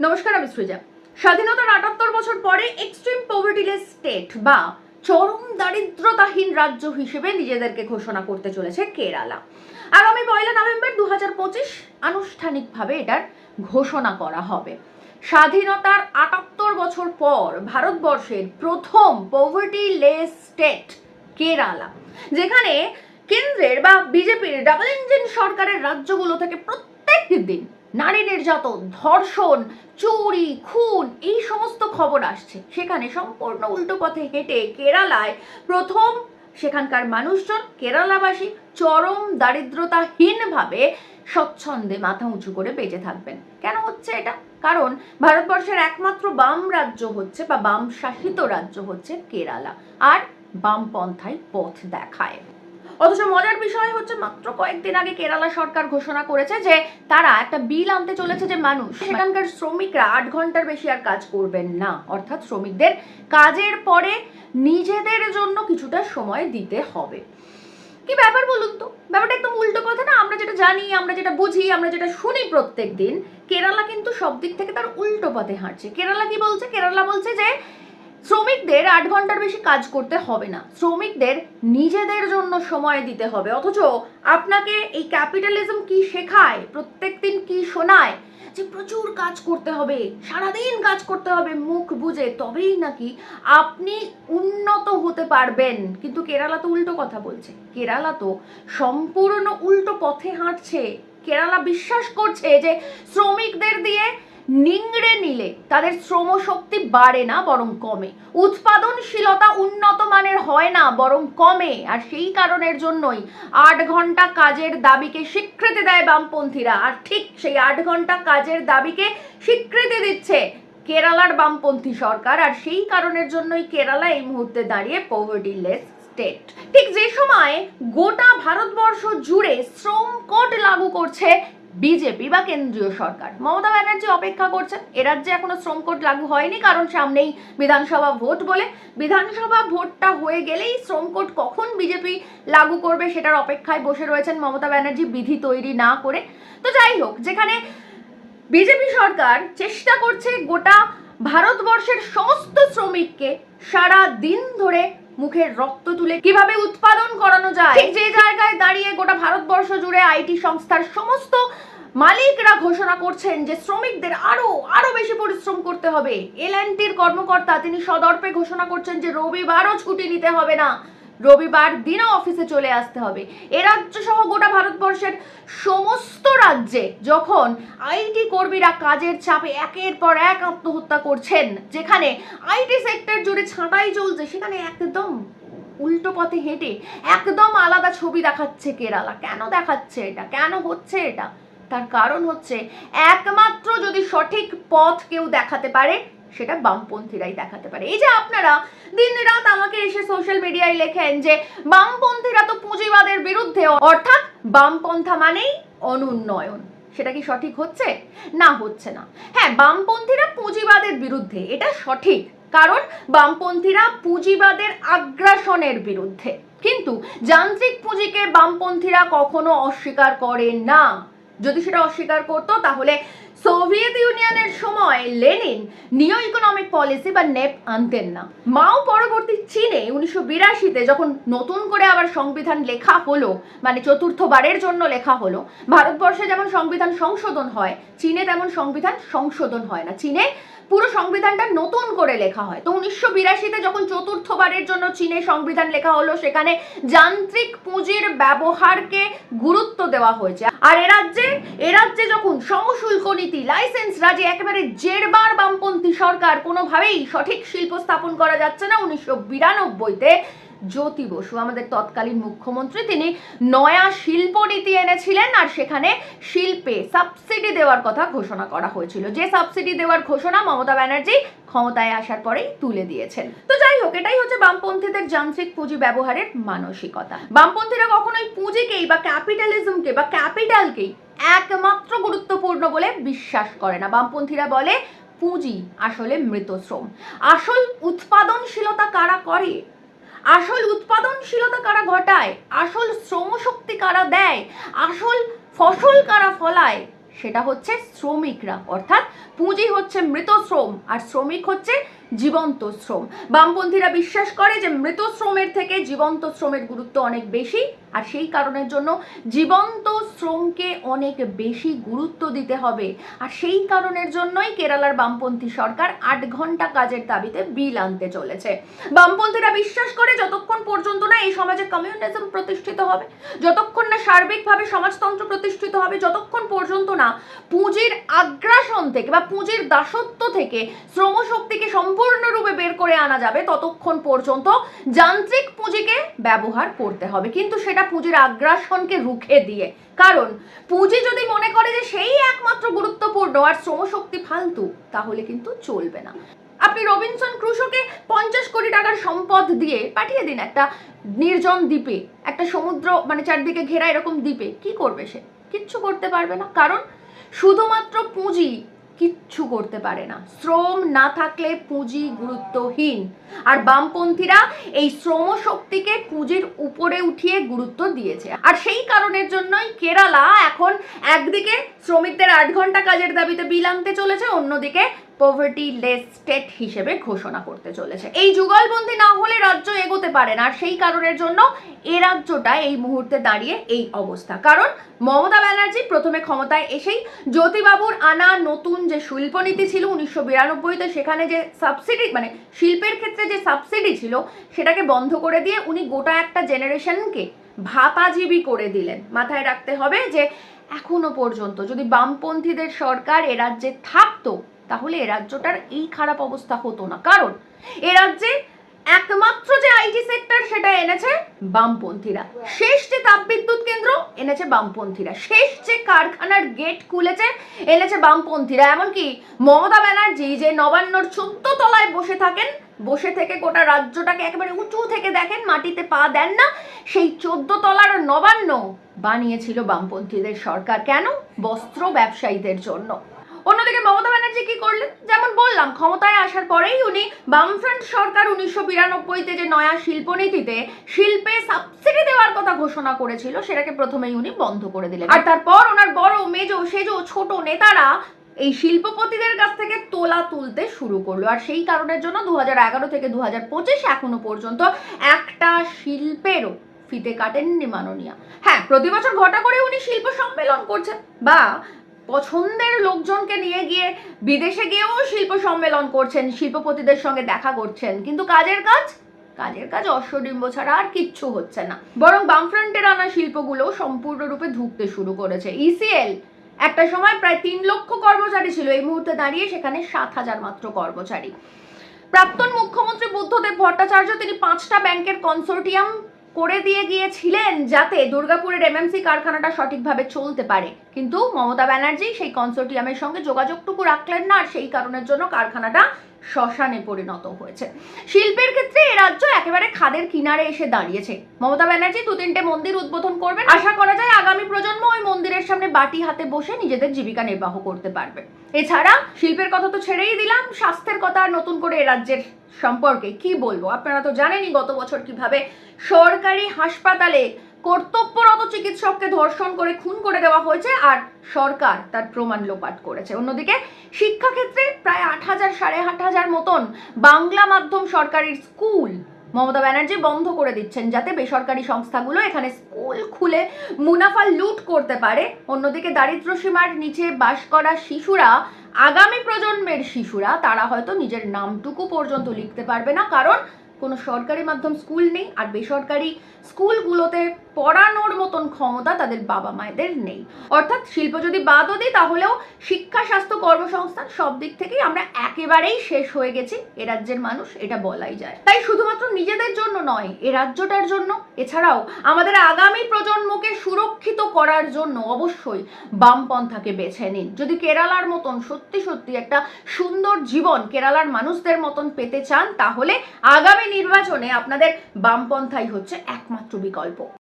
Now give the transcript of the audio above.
নমস্কার, আমি সৃজা। স্বাধীনতার আটাত্তর বছর পরে এক্সট্রিম পভার্টিলেস স্টেট বা চরম দারিদ্রতাহীন রাজ্য হিসেবে নিজেদেরকে ঘোষণা করতে চলেছে কেরালা। আগামী পয়লা নভেম্বর দু হাজার পঁচিশ আনুষ্ঠানিকভাবে এটার ঘোষণা করা হবে। স্বাধীনতার আটাত্তর বছর পর ভারতবর্ষের প্রথম পভার্টি লেস স্টেট কেরালা, যেখানে কেন্দ্রের বা বিজেপির ডাবল ইঞ্জিন সরকারের রাজ্যগুলো থেকে প্রত্যেক দিন নারী নির্যাতন, ধর্ষণ, চুরি, খুন, এই সমস্ত খবর আসছে। সেখানে সম্পূর্ণ উল্টো পথে হেঁটে কেরালায় প্রথম সেখানকার মানুষজন, কেরালাবাসী চরম দারিদ্রতাহীনভাবে স্বচ্ছন্দে মাথা উঁচু করে বেঁচে থাকবেন। কেন হচ্ছে এটা? কারণ ভারতবর্ষের একমাত্র বাম রাজ্য হচ্ছে বা বাম শাসিত রাজ্য হচ্ছে কেরালা। আর বামপন্থায় পথ দেখায়। অথচ মজার বিষয় হচ্ছে মাত্র কয়েকদিন আগে কেরালা সরকার ঘোষণা করেছে যে তারা একটা বিল আনতে চলেছে যে মানুষ, সেখানকার শ্রমিকরা আট ঘণ্টার বেশি আর কাজ করবেন না। অর্থাৎ শ্রমিকদের কাজের পরে নিজেদের জন্য কিছুটা সময় দিতে হবে। কি ব্যাপার বলুন তো? ব্যাপারটা একদম উল্টো কথা না। আমরা যেটা জানি, আমরা যেটা বুঝি, আমরা যেটা শুনি প্রত্যেক দিন কেরালা কিন্তু সব দিক থেকে তার উল্টো পথে হাঁটছে। কেরালা কি বলছে? কেরালা বলছে যে শ্রমিকদের আট ঘণ্টার বেশি কাজ করতে হবে না। শ্রমিকদের নিজেদের জন্য সময় দিতে হবে। অথচ আপনাকে এই ক্যাপিটালিজম কি শেখায়? প্রত্যেকদিন কি শোনায়? যে প্রচুর কাজ করতে হবে, সারাদিন কাজ করতে হবে, মুখ বুঝে তবেই নাকি আপনি উন্নত হতে পারবেন। কিন্তু কেরালা তো উল্টো কথা বলছে। কেরালা তো সম্পূর্ণ উল্টো পথে হাঁটছে। কেরালা বিশ্বাস করছে যে শ্রমিকদের দিয়ে নিংড়ে নিলে তাদের শ্রমশক্তি বাড়ে না, বরং কমে। উৎপাদনশীলতা উন্নত মানের হয় না, বরং কমে। আর সেই কারণের জন্যই আট ঘণ্টা কাজের দাবিকে স্বীকৃতি দেয় বামপন্থীরা। আর ঠিক সেই আট ঘণ্টা কাজের দাবিকে স্বীকৃতি দিচ্ছে কেরালার বামপন্থী সরকার। আর সেই কারণের জন্যই কেরালা এই মুহূর্তে দাঁড়িয়ে পভার্টি লেস স্টেট ঠিক যে সময় গোটা ভারতবর্ষ জুড়ে শ্রম কোড লাগু করছে বিজেপি বা কেন্দ্রীয় সরকার। মমতা ব্যানার্জি অপেক্ষা করছেন। এ রাজ্যে এখনও শ্রম কোড লাগু হয়নি, কারণ সামনেই বিধানসভা ভোট বলে। বিধানসভা ভোটটা হয়ে গেলেই শ্রম কোড কখন বিজেপি লাগু করবে সেটার অপেক্ষায় বসে রয়েছেন মমতা ব্যানার্জি বিধি তৈরি না করে। তো যাই হোক, যেখানে বিজেপি সরকার চেষ্টা করছে গোটা ভারতবর্ষের সমস্ত শ্রমিককে সারা দিন ধরে মুখের রক্ত তুলে কীভাবে উৎপাদন করানো যায়? ঠিক। যে জায়গায় দাঁড়িয়ে গোটা ভারতবর্ষ জুড়ে আইটি সংস্থার সমস্ত মালিকরা ঘোষণা করছেন যে শ্রমিকদের আরও আরও বেশি পরিশ্রম করতে হবে। এল কর্মকর্তা তিনি সদর্পে ঘোষণা করছেন যে রবিবারও ছুটি নিতে হবে না। রবিবার দিনও অফিসে চলে আসতে হবে। এ রাজ্য সহ গোটা ভারতবর্ষের সমস্ত রাজ্যে যখন আইটি কর্মীরা কাজের চাপে একের পর এক আত্মহত্যা করছেন, যেখানে আইটি সেক্টর জুড়ে ছাঁটাই চলছে, সেখানে একদম উল্টো পথে হেঁটে একদম আলাদা ছবি দেখাচ্ছে কেরালা। কেন দেখাচ্ছে এটা? কেন হচ্ছে এটা? তার কারণ হচ্ছে, একমাত্র যদি সঠিক পথ কেউ দেখাতে পারে সেটা বামপন্থীরাই দেখাতে পারে। এই যে আপনারা দিন রাত আমাকে এসে সোশ্যাল মিডিয়ায় লেখেন যে, বামপন্থীরা তো পুঁজিবাদের বিরুদ্ধে অর্থাৎ বামপন্থা মানেই অনুন্নয়ন। সেটা কি সঠিক হচ্ছে? না হচ্ছে না। হ্যাঁ বামপন্থীরা পুঁজিবাদের বিরুদ্ধে, এটা সঠিক। কারণ বামপন্থীরা পুঁজিবাদের আগ্রাসনের বিরুদ্ধে। কিন্তু যান্ত্রিক পুঁজিকে বামপন্থীরা কখনো অস্বীকার করে না। যদি সেটা অস্বীকার করতো, তাহলে সোভিয়েত ইউনিয়নের সময় লেনিন নিও ইকোনমিক পলিসি বা নেপ আনতেন না। মাও পরবর্তী চীনে উনিশশো বিরাশিতে যখন নতুন করে আবার সংবিধান লেখা হলো মানে চতুর্থবারের জন্য লেখা হলো, ভারতবর্ষে যেমন সংবিধান সংশোধন হয়, চীনে তেমন সংবিধান সংশোধন হয় না। চীনে পুরো সংবিধানটা নতুন করে লেখা হয়। তো উনিশশো বিরাশিতে যখন চতুর্থবারের জন্য চীনে সংবিধান লেখা হলো, সেখানে যান্ত্রিক পুঁজির ব্যবহারকে গুরুত্ব দেওয়া হয়েছে। আর এ রাজ্যে এ রাজ্যে যখন সমশুল্ক নীতি লাইসেন্স রাজে, একেবারে জেরবার বামপন্থী সরকার। কোনোভাবেই সঠিক শিল্প স্থাপন করা যাচ্ছে না উনিশশো বিরানব্বইতে। জ্যোতি বসু, আমাদের তৎকালীন মুখ্যমন্ত্রী, তিনি নয়া শিল্পনীতি এনেছিলেন আর সেখানে শিল্পে সাবসিডি দেওয়ার কথা ঘোষণা করা হয়েছিল। যে সাবসিডি দেওয়ার ঘোষণা মমতা ব্যানার্জি ক্ষমতায় আসার পরেই তুলে দিয়েছেন। তো যাই হোক, এটাই হচ্ছে বামপন্থীদের যান্ত্রিক পুঁজি ব্যবহারের মানসিকতা। বামপন্থীরা কখনোই পুঁজিকেই বা ক্যাপিটালিজমকে বা ক্যাপিটালকেই একমাত্র গুরুত্বপূর্ণ বলে বিশ্বাস করে না। বামপন্থীরা বলে, পুঁজি আসলে মৃত শ্রম। আসল উৎপাদনশীলতা কারা করে? আসল উৎপাদনশীলতা কারা ঘটায়? আসল শ্রমশক্তি কারা দেয়? আসল ফসল কারা ফলায়? সেটা হচ্ছে শ্রমিকরা। অর্থাৎ পুঁজি হচ্ছে মৃত শ্রম আর শ্রমিক হচ্ছে জীবন্ত শ্রম। বামপন্থীরা বিশ্বাস করে যে মৃত শ্রমের থেকে জীবন্ত শ্রমের গুরুত্ব অনেক বেশি। আর সেই কারণের জন্য জীবন্ত শ্রমকে অনেক বেশি গুরুত্ব দিতে হবে। আর সেই কারণের জন্যই কেরালার বামপন্থী সরকার আট ঘণ্টা কাজের দাবিতে বিল আনতে চলেছে। বামপন্থীরা বিশ্বাস করে যতক্ষণ পর্যন্ত না এই সমাজে কমিউনিজম প্রতিষ্ঠিত হবে, যতক্ষণ না সার্বিকভাবে সমাজতন্ত্র প্রতিষ্ঠিত হবে, যতক্ষণ পর্যন্ত না পুঁজির আগ্রাসন থেকে বা পুঁজির দাসত্ব থেকে শ্রমশক্তিকে সম্পূর্ণরূপে বের করে আনা যাবে, ততক্ষণ পর্যন্ত যান্ত্রিক পুঁজিকে ব্যবহার করতে হবে। কিন্তু সেটা পুঁজির আগ্রাসনকে রুখে দিয়ে। কারণ, পুঁজি যদি মনে করে যে সেই একমাত্র গুরুত্বপূর্ণ আর শ্রমশক্তি ফালতু, তাহলে কিন্তু চলবে না। আপনি রবিনসন ক্রুশোকে পঞ্চাশ কোটি টাকার সম্পদ দিয়ে পাঠিয়ে দিন একটা নির্জন দ্বীপে, একটা সমুদ্র মানে চারদিকে ঘেরা এরকম দ্বীপে, কি করবে সে? কিচ্ছু করতে পারবে না। কারণ, শুধুমাত্র পুঁজি কিচ্ছু করতে পারে না। শ্রম না থাকলে পুঁজি গুরুত্বহীন। আর বামপন্থীরা এই শ্রম শক্তিকে পুঁজির উপরে উঠিয়ে গুরুত্ব দিয়েছে। আর সেই কারণের জন্যই কেরালা এখন একদিকে শ্রমিকদের আট ঘণ্টা কাজের দাবিতে বিল আনতে চলেছে, অন্যদিকে পভার্টি লেস স্টেট হিসেবে ঘোষণা করতে চলেছে। এই যুগলবন্দি না হলে রাজ্য এগোতে পারে না, আর সেই কারণের জন্য এ রাজ্যটা এই মুহূর্তে দাঁড়িয়ে এই অবস্থা। কারণ মমতা ব্যানার্জি প্রথমে ক্ষমতায় এসেই জ্যোতিবাবুর আনা নতুন যে শিল্পনীতি ছিল উনিশশো বিরানব্বইতে, সেখানে যে সাবসিডি মানে শিল্পের ক্ষেত্রে যে সাবসিডি ছিল, সেটাকে বন্ধ করে দিয়ে উনি গোটা একটা জেনারেশনকে ভাতাজীবী করে দিলেন। মাথায় রাখতে হবে যে এখনও পর্যন্ত যদি বামপন্থীদের সরকার এ রাজ্যে থাকতো তাহলে এ রাজ্যটার এই খারাপ অবস্থা হতো না। কারণ এ রাজ্যে একমাত্র যে আইটি সেক্টর সেটা এনেছে বামপন্থীরা। শেষ যে তাপবিদ্যুৎ কেন্দ্র এনেছে বামপন্থীরা। শেষ যে কারখানার গেট খুলেছে এনেছে বামপন্থীরা। এমনকি মমতা ব্যানার্জি যে নবান্নর চোদ্দ তলায় বসে থাকেন, বসে থেকে গোটা রাজ্যটাকে একেবারে উঁচু থেকে দেখেন, মাটিতে পা দেন না, সেই চোদ্দ তলার নবান্ন বানিয়েছিল বামপন্থীদের সরকার। কেন? বস্ত্র ব্যবসায়ীদের জন্য। অন্যদিকে মমতা ব্যানার্জি কি করলেন? যেমন বললাম, ক্ষমতায় আসার পরেই উনি বামফ্রন্ট সরকার উনিশশো বিরানব্বইতে যে নয়া শিল্পনীতিতে শিল্পে সাবসিডি দেওয়ার কথা ঘোষণা করেছিল, সেটাকে প্রথমেই উনি বন্ধ করে দিলেন। আর তারপর ওনার বড় মেজো সেজো ছোট নেতারা এই শিল্পপতিদের কাছ থেকে তোলা তুলতে শুরু করল। আর সেই কারণের জন্য দু হাজার এগারো থেকে দু হাজার পঁচিশ এখনও পর্যন্ত একটা শিল্পেরও ফিতে কাটেননি মাননীয়া। হ্যাঁ প্রতি বছর ঘটা করে উনি শিল্প সম্মেলন করছেন। বা পছন্দের লোকজনকে নিয়ে গিয়ে বিদেশে গিয়েও শিল্প সম্মেলন করছেন, শিল্পপতিদের সঙ্গে দেখা করছেন। কিন্তু কাজের কাজ? কাজের কাজ অশ্বডিম্ব ছাড়া আর কিচ্ছু হচ্ছে না। বরং বামফ্রন্টের আনা শিল্পগুলো সম্পূর্ণরূপে ধুঁকতে শুরু করেছে। ইসিএল একটা সময় প্রায় তিন লক্ষ কর্মচারী ছিল। এই মুহূর্তে দাঁড়িয়ে সেখানে সাত হাজার মাত্র কর্মচারী। প্রাক্তন মুখ্যমন্ত্রী বুদ্ধদেব ভট্টাচার্য, তিনি পাঁচটা ব্যাংকের কনসোর্টিয়াম করে দিয়ে গিয়েছিলেন যাতে দুর্গাপুরের এমএমসি কারখানাটা সঠিকভাবে চলতে পারে। কিন্তু মমতা ব্যানার্জি সেই কনসোর্টিয়ামের সঙ্গে যোগাযোগটুকু রাখলেন না আর সেই কারণের জন্য কারখানাটা শ্মশানে পরিণত হয়েছে। শিল্পের ক্ষেত্রে এ রাজ্য একেবারে খাদের কিনারে এসে দাঁড়িয়েছে। মমতা ব্যানার্জি দু তিনটে মন্দির উদ্বোধন করবেন। আশা করা যায় আগামী প্রজন্ম ওই মন্দিরের সামনে বাটি হাতে বসে নিজেদের জীবিকা নির্বাহ করতে পারবে। এছাড়া শিল্পের কথা তো ছেড়েই দিলাম, স্বাস্থ্যের কথা আর নতুন করে এ রাজ্যের সম্পর্কে কি বলব? আপনারা তো জানেনই গত বছর কীভাবে সরকারি হাসপাতালে কর্তব্যরত চিকিৎসককে ধর্ষণ করে খুন করে দেওয়া হয়েছে আর সরকার তার প্রমাণ লোপাট করেছে। অন্যদিকে শিক্ষাক্ষেত্রে প্রায় আট হাজার, সাড়ে আট হাজার মতন বাংলা মাধ্যম সরকারি স্কুল মমতা ব্যানার্জি বন্ধ করে দিচ্ছেন যাতে বেসরকারি সংস্থাগুলো এখানে স্কুল খুলে মুনাফা লুট করতে পারে। অন্যদিকে দারিদ্র সীমার নিচে বাস করা শিশুরা, আগামী প্রজন্মের শিশুরা, তারা হয়তো নিজের নামটুকু পর্যন্ত লিখতে পারবে না। কারণ কোনো সরকারি মাধ্যম স্কুল নেই আর বেসরকারি স্কুলগুলোতে পড়ানোর মতন ক্ষমতা তাদের বাবা মায়েদের নেই। অর্থাৎ শিল্প যদি বাদও দিই, তাহলেও শিক্ষা, স্বাস্থ্য, কর্মসংস্থান সব দিক থেকেই আমরা একেবারেই শেষ হয়ে গেছি। এ রাজ্যের মানুষ এটা বলাই যায়। তাই শুধুমাত্র নিজেদের জন্য নয়, এ রাজ্যটার জন্য। এছাড়াও, আমাদের আগামী প্রজন্মকে সুরক্ষিত করার জন্য অবশ্যই বামপন্থাকে বেছে নিন। যদি কেরালার মতন সত্যি সত্যি একটা সুন্দর জীবন কেরালার মানুষদের মতন পেতে চান, তাহলে আগামী নির্বাচনে আপনাদের বামপন্থাই হচ্ছে একমাত্র বিকল্প।